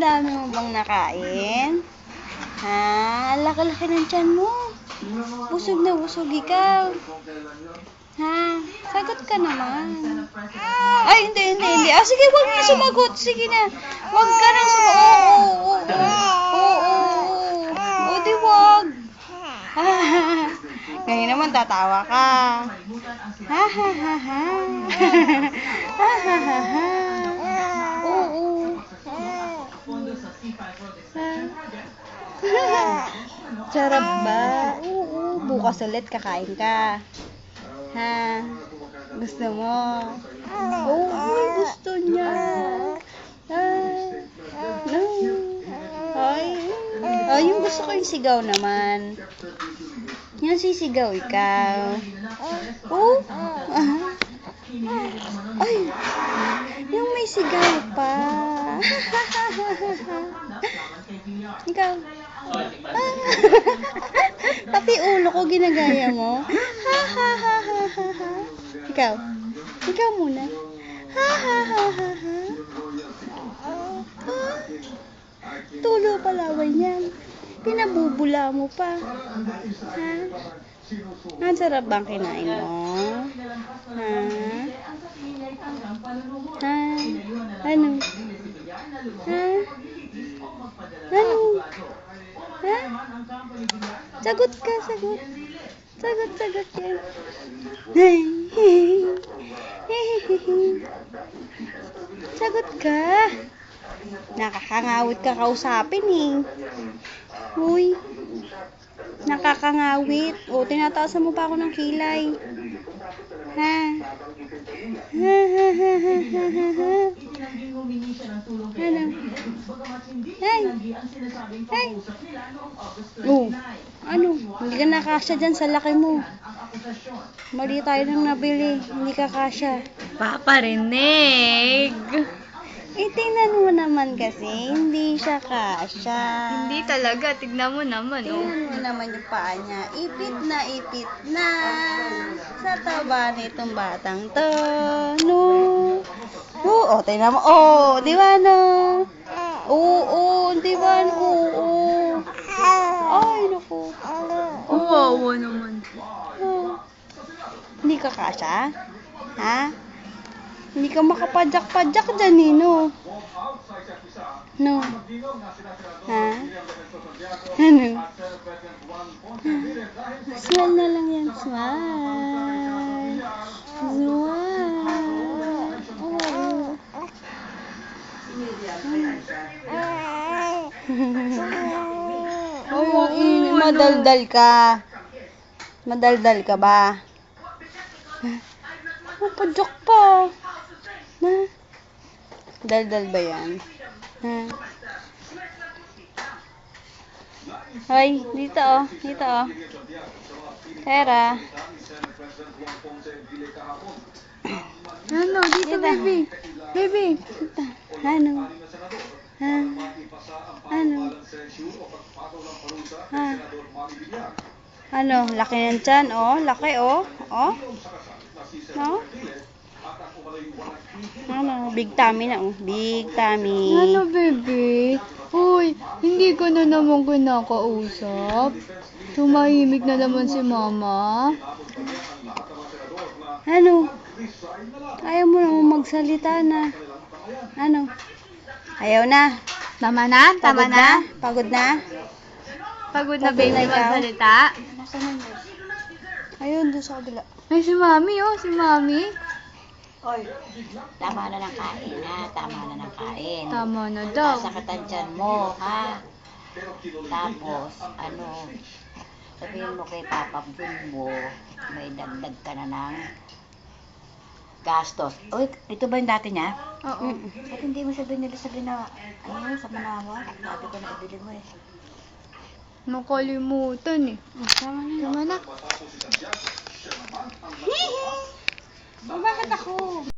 Dami mo bang nakain? Ha? Laki-laki ng tiyan mo. Busog na busog ikaw. Ha? Sagot ka naman. Ay, hindi, hindi, hindi. Ah, sige, wag na sumagot. Sige na. Wag ka na sumagot. Oo, oo, oo. Oo, oo. O, di wag. Ngayon naman tatawa ka. Ha, ha, ha, ha. Ha, ha, ha, ha. Oo. Ha? Sarap ba? Oo. Bukas ulit kakain ka. Ha? Gusto mo? Oo, ay, gusto niya. Ay, no. Ay, ay, yung gusto ko yung sigaw naman. Yung sisigaw ikaw. Oh, ah. Ay, yung may sigaw pa. ikaw. Ah. Pati ulo ko ginagaya mo. Ikaw. Ikaw muna. Ha ha ha. Tulo palaway niyan. Pinabubula mo pa. Ha? Ang sarap bang kinain mo? Ha? Ha? Ano? Ha? Ano? Ha? Sagot ka, sagot. Sagot, sagot yan. Sagot ka. Nakakangawit ka kausapin eh. Uy. Nakakangawit. O, tinataasan mo pa ako ng kilay. Ha? Ha, ha, ha, ha, ha, ha, ha. Ano? Ay. Ay. Oh. Ano? Hindi ka nakasya dyan sa laki mo. Mali tayo nang nabili. Hindi ka kasya. Paparinig. Eh, tingnan mo naman kasi. Hindi siya kasya. Hindi talaga. Tignan mo naman, oh. Tingnan mo naman yung paa niya. Ipit na ipit na sa taba nitong batang to. No. Oo, oh, tingnan mo. Oh, di ba no? Oo, oo, di ba? Oo, oo. Ay, naku. Kawawa naman. Oh. Hindi ka kasya? Ha? Hindi ka makapadyak-padyak dyan eh, no? No? Ha? Ano? Smile na lang yan. Smile. Smile. Madaldal ka. Madaldal ka ba? Mapadyak pa. Na? Daldal ba yan? Ha? Hoy, dito oh. Dito oh. Tera. Ano, dito, Dito. baby. Baby. Dito. Ano? Ha? Ano? Ha? Ano? Laki ng tiyan, oh. Laki, oh. Oh. Oh. Ano? Big tummy na, oh. Big tummy. Ano, baby? Uy, hindi ko na naman kinakausap. Tumahimik na naman si mama. Ano? Ayaw mo naman magsalita na. Ano? Ayaw na. Tama na? Pagod na? Pagod na? Pagod na, Pagod baby, na ikaw? magsalita. Nasaan na yun? Ayun, doon sa kabila. Ay, si mami, oh, si mami. Oy, tama na ng kain ha, tama na ng kain. Tama na daw. Sasakatan dyan mo, ha? Tapos, ano, sabihin mo kay Papa Bumbo, may dagdag ka na ng gastos. Uy, ito ba yung dati niya? Oo. Ba't hindi mo sabihin nila sabihin na, ano, sa Manawa? Sabi ko na ibili mo eh. Nakalimutan eh. Tama na. Tama na. Bakit ako?